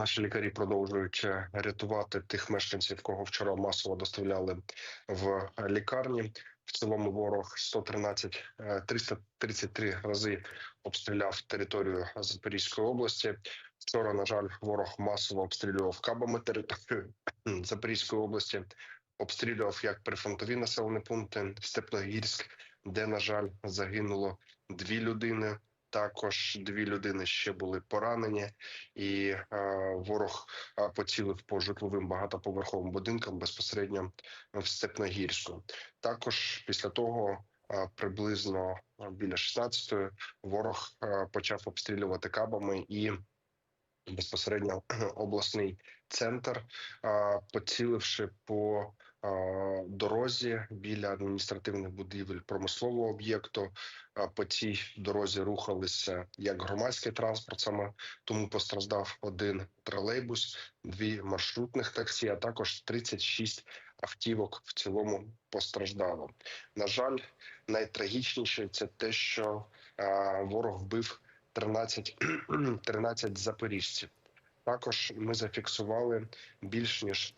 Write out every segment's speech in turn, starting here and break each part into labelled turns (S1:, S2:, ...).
S1: Наші лікарі продовжують е, рятувати тих мешканців, кого вчора масово доставляли в лікарні. В цілому ворог 113, е, 333 рази обстріляв територію Запорізької області. Вчора, на жаль, ворог масово обстрілював кабами територію Запорізької області. Обстрілював як прифронтові населені пункти Степногірськ, де, на жаль, загинуло дві людини. Також дві людини ще були поранені, і е, ворог е, поцілив по житловим багатоповерховим будинкам безпосередньо в Степногірську. Також після того, е, приблизно е, біля 16-ї, ворог почав обстрілювати кабами і безпосередньо обласний центр, поціливши по дорозі біля адміністративних будівель промислового об'єкту. По цій дорозі рухалися як громадський транспорт, саме тому постраждав один тролейбус, дві маршрутних таксі, а також 36 автівок в цілому постраждало. На жаль, найтрагічніше це те, що ворог вбив 13, 13 запоріжців. Також ми зафіксували більш ніж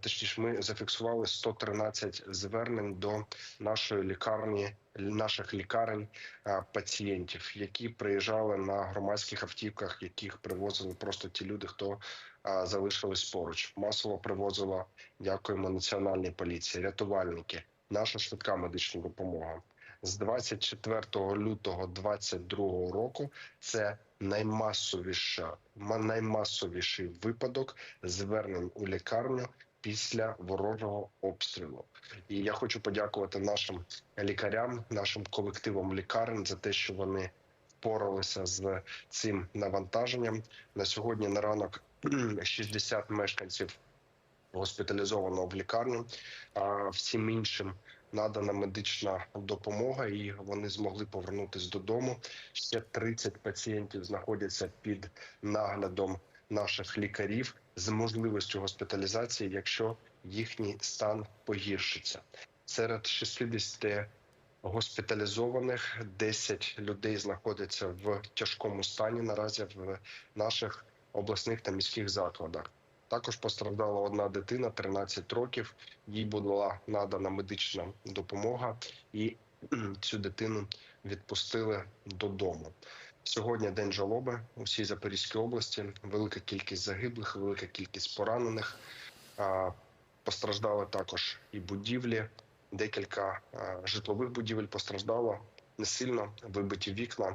S1: точніше, ми зафіксували 113 звернень до нашої лікарні, наших лікарень е, пацієнтів, які приїжджали на громадських автівках, яких привозили просто ті люди, хто е, залишились поруч. Масово привозила, дякуємо національній поліції, рятувальники, наша швидка медична допомога. З 24 лютого 2022 року це наймасовіша, наймасовіший випадок звернень у лікарню після ворожого обстрілу. І я хочу подякувати нашим лікарям, нашим колективам лікарень за те, що вони впоралися з цим навантаженням. На сьогодні на ранок 60 мешканців госпіталізовано в лікарню. А всім іншим надана медична допомога, і вони змогли повернутися додому. Ще 30 пацієнтів знаходяться під наглядом наших лікарів з можливістю госпіталізації, якщо їхній стан погіршиться. Серед 60 госпіталізованих 10 людей знаходяться в тяжкому стані наразі в наших обласних та міських закладах. Також постраждала одна дитина, 13 років. Їй була надана медична допомога, і цю дитину відпустили додому. Сьогодні день жалоби у всій Запорізькій області. Велика кількість загиблих, велика кількість поранених. Постраждали також і будівлі. Декілька житлових будівель постраждало не сильно, вибиті вікна.